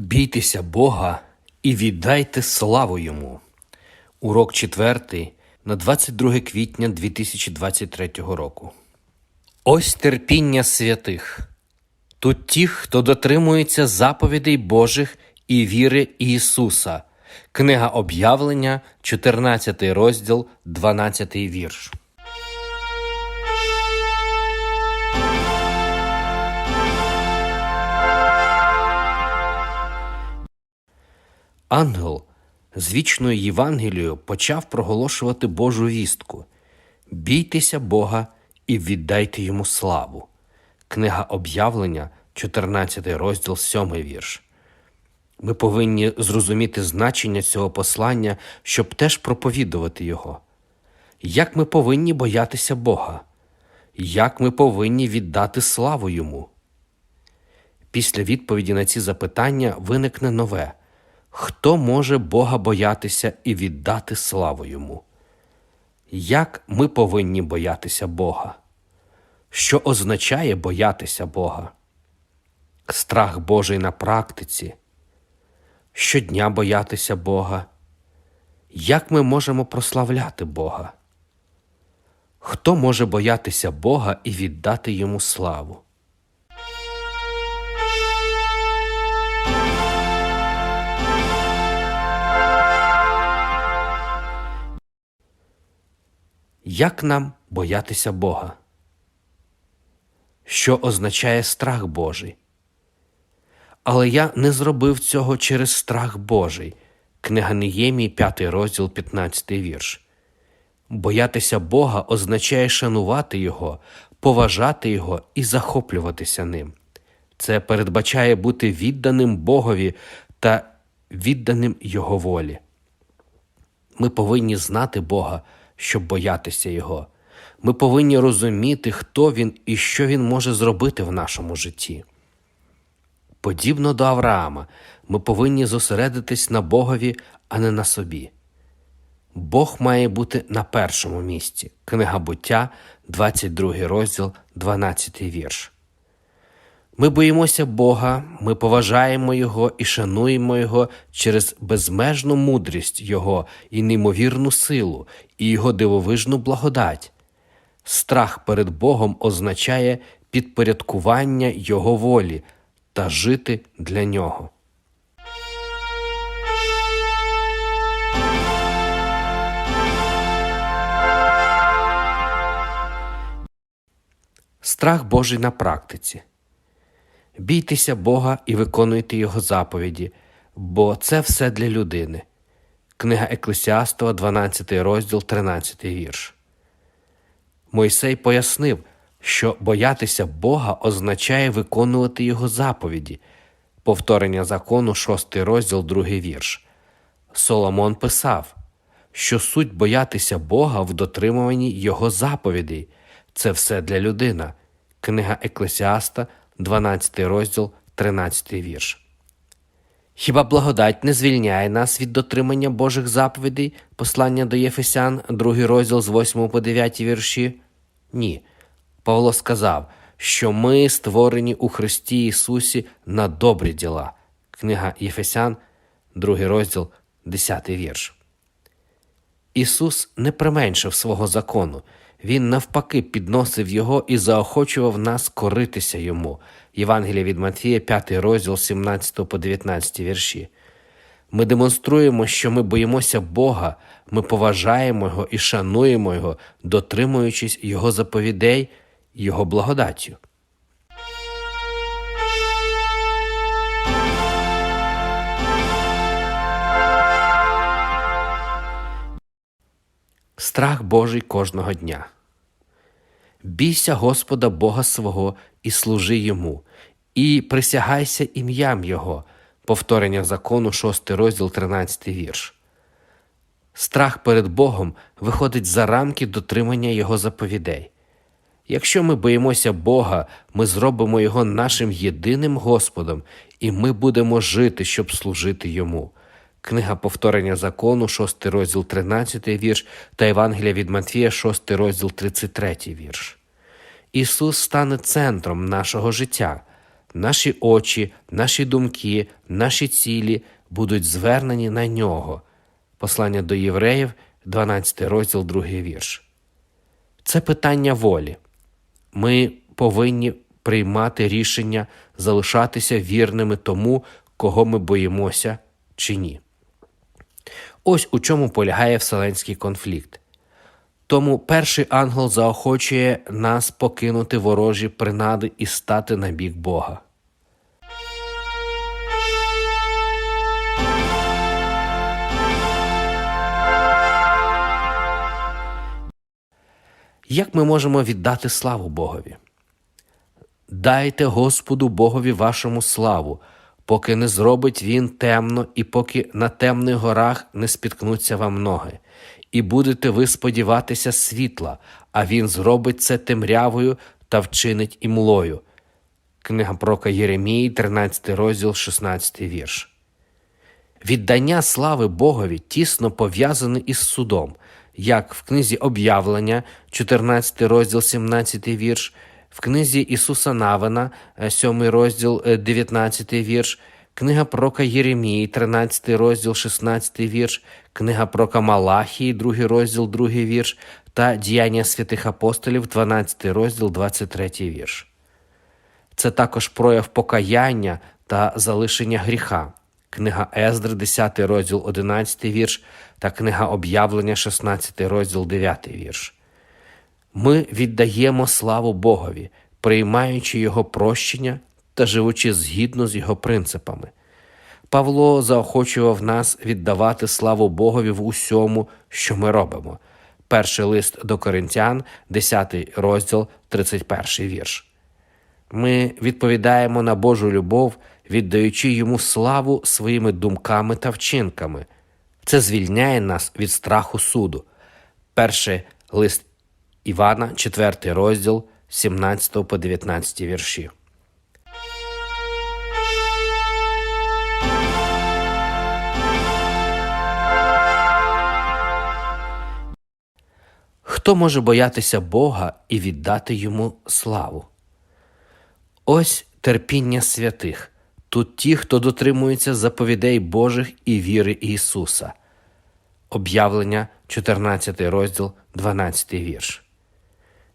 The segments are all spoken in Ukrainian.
Бійтеся Бога і віддайте славу Йому. Урок 4 на 22 квітня 2023 року. Ось терпіння святих. Тут ті, хто дотримується заповідей Божих і віри Ісуса. Книга об'явлення, 14 розділ, 12 вірш. Ангел з вічною Євангелією почав проголошувати Божу вістку. Бійтеся Бога і віддайте йому славу. Книга об'явлення, 14 розділ, 7 вірш. Ми повинні зрозуміти значення цього послання, щоб теж проповідувати його. Як ми повинні боятися Бога? Як ми повинні віддати славу Йому? Після відповіді на ці запитання виникне нове. Хто може Бога боятися і віддати славу Йому? Як ми повинні боятися Бога? Що означає боятися Бога? Страх Божий на практиці. Щодня боятися Бога. Як ми можемо прославляти Бога? Хто може боятися Бога і віддати йому славу? Як нам боятися Бога? Що означає страх Божий? Але я не зробив цього через страх Божий. Книга Неємії, 5 розділ, 15 вірш. Боятися Бога означає шанувати Його, поважати Його і захоплюватися ним. Це передбачає бути відданим Богові та відданим Його волі. Ми повинні знати Бога, щоб боятися Його. Ми повинні розуміти, хто Він і що Він може зробити в нашому житті. Подібно до Авраама, ми повинні зосередитись на Богові, а не на собі. Бог має бути на першому місці. Книга буття, 22 розділ, 12 вірш. Ми боїмося Бога, ми поважаємо Його і шануємо Його через безмежну мудрість Його і неймовірну силу, і Його дивовижну благодать. Страх перед Богом означає підпорядкування Його волі та жити для Нього. Страх Божий на практиці. Бійтеся Бога і виконуйте Його заповіді, бо це все для людини. Книга Еклесіастова, 12 розділ, 13 вірш. Мойсей пояснив, що боятися Бога означає виконувати Його заповіді, повторення закону, 6 розділ, 2 вірш. Соломон писав, що суть боятися Бога в дотримуванні Його заповідей це все для людина. Книга Еклесіаста, 12 розділ, 13 вірш. Хіба благодать не звільняє нас від дотримання Божих заповідей, послання до Єфесян, 2 розділ з 8 по 9 вірші? Ні. Павло сказав, що ми створені у Христі Ісусі на добрі діла. Книга Єфесян, 2 розділ, 10 вірш. Ісус не применшив свого закону. Він навпаки підносив його і заохочував нас коритися йому. Євангелія від Матфія, 5 розділ 17 по 19 вірші. Ми демонструємо, що ми боїмося Бога, ми поважаємо Його і шануємо Його, дотримуючись Його заповідей, Його благодаттю. Страх Божий кожного дня. Бійся Господа Бога свого і служи йому, і присягайся ім'ям Його. Повторення закону, 6 розділ, 13 вірш. Страх перед Богом виходить за рамки дотримання Його заповідей. Якщо ми боїмося Бога, ми зробимо Його нашим єдиним Господом, і ми будемо жити, щоб служити Йому. Книга повторення закону, 6 розділ 13 вірш та Євангелія від Матфія, 6 розділ 33 вірш. Ісус стане центром нашого життя. наші очі, наші думки, наші цілі будуть звернені на нього. Послання до євреїв, 12 розділ, 2 вірш. Це питання волі. Ми повинні приймати рішення залишатися вірними тому, кого ми боїмося чи ні. Ось у чому полягає вселенський конфлікт. Тому перший ангел заохочує нас покинути ворожі принади і стати на бік Бога. Як ми можемо віддати славу Богові? Дайте Господу Богові вашому славу, поки не зробить він темно, і поки на темних горах не спіткнуться вам ноги, і будете ви сподіватися світла, а він зробить це темрявою та вчинить імлою. Книга Прока Єремії, 13 розділ, 16 вірш. Віддання слави Богові тісно пов'язане із судом, як в книзі Об'явлення, 14 розділ, 17 вірш, в книзі Ісуса Навина, 7 розділ, 19 вірш, книга Прока Єремії, 13 розділ, 16 вірш, книга Прока Малахії, 2 розділ, 2 вірш та Діяння святих апостолів, 12 розділ, 23 вірш. Це також прояв покаяння та залишення гріха. Книга Ездри, 10 розділ, 11 вірш та книга Об'явлення, 16 розділ, 9 вірш. Ми віддаємо славу Богові, приймаючи Його прощення та живучи згідно з Його принципами. Павло заохочував нас віддавати славу Богові в усьому, що ми робимо. Перший лист до Коринтян, 10 розділ, 31 вірш. Ми відповідаємо на Божу любов, віддаючи йому славу своїми думками та вчинками. Це звільняє нас від страху суду. Перший лист Івана, 4 розділ, 17 по 19 вірші. Хто може боятися Бога і віддати йому славу? Ось терпіння святих. Тут ті, хто дотримується заповідей Божих і віри Ісуса. Об'явлення, 14 розділ, 12 вірш.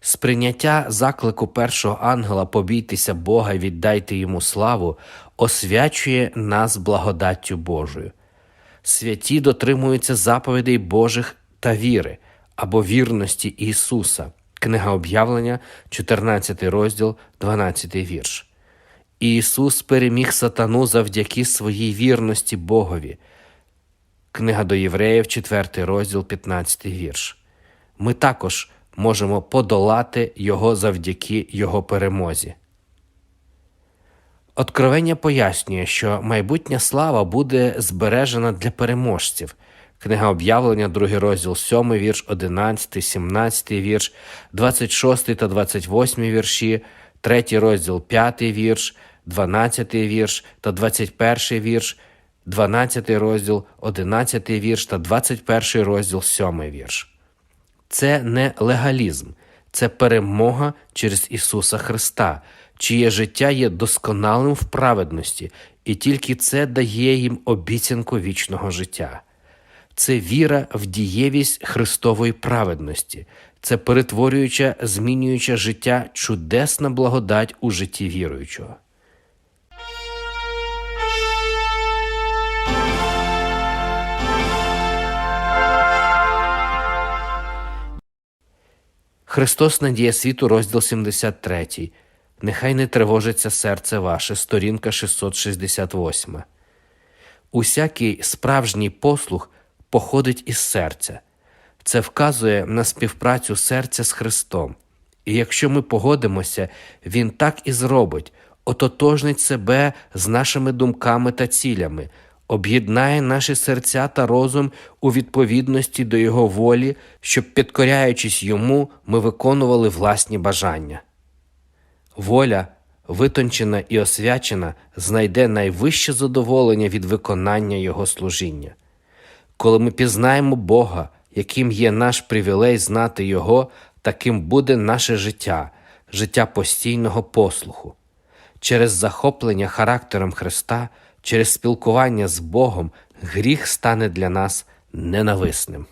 Сприйняття заклику першого ангела побійтеся Бога і віддайте йому славу, освячує нас благодаттю Божою. Святі дотримуються заповідей Божих та віри або вірності Ісуса. Книга об'явлення, 14 розділ, 12 вірш. Ісус переміг сатану завдяки своїй вірності Богові. Книга до Євреїв, 4 розділ, 15 вірш. Ми також можемо подолати Його завдяки Його перемозі. Откровення пояснює, що майбутня слава буде збережена для переможців. Книга об'явлення, 2 розділ 7 вірш, 11, 17 вірш, 26 та 28 вірші, 3 розділ 5 вірш, 12 вірш та 21 вірш, 12 розділ, 11 вірш та 21 розділ 7 вірш. Це не легалізм, це перемога через Ісуса Христа, чиє життя є досконалим в праведності, і тільки це дає їм обіцянку вічного життя. Це віра в дієвість Христової праведності, це перетворююча, змінююча життя чудесна благодать у житті віруючого. Христос надія світу, розділ 73. Нехай не тривожиться серце ваше, сторінка 668. Усякий справжній послух походить із серця. Це вказує на співпрацю серця з Христом. І якщо ми погодимося, Він так і зробить, ототожнить себе з нашими думками та цілями, об'єднає наші серця та розум у відповідності до Його волі, щоб, підкоряючись йому, ми виконували власні бажання. Воля, витончена і освячена, знайде найвище задоволення від виконання Його служіння. Коли ми пізнаємо Бога, яким є наш привілей знати Його, таким буде наше життя, життя постійного послуху. Через захоплення характером Христа, через спілкування з Богом гріх стане для нас ненависним.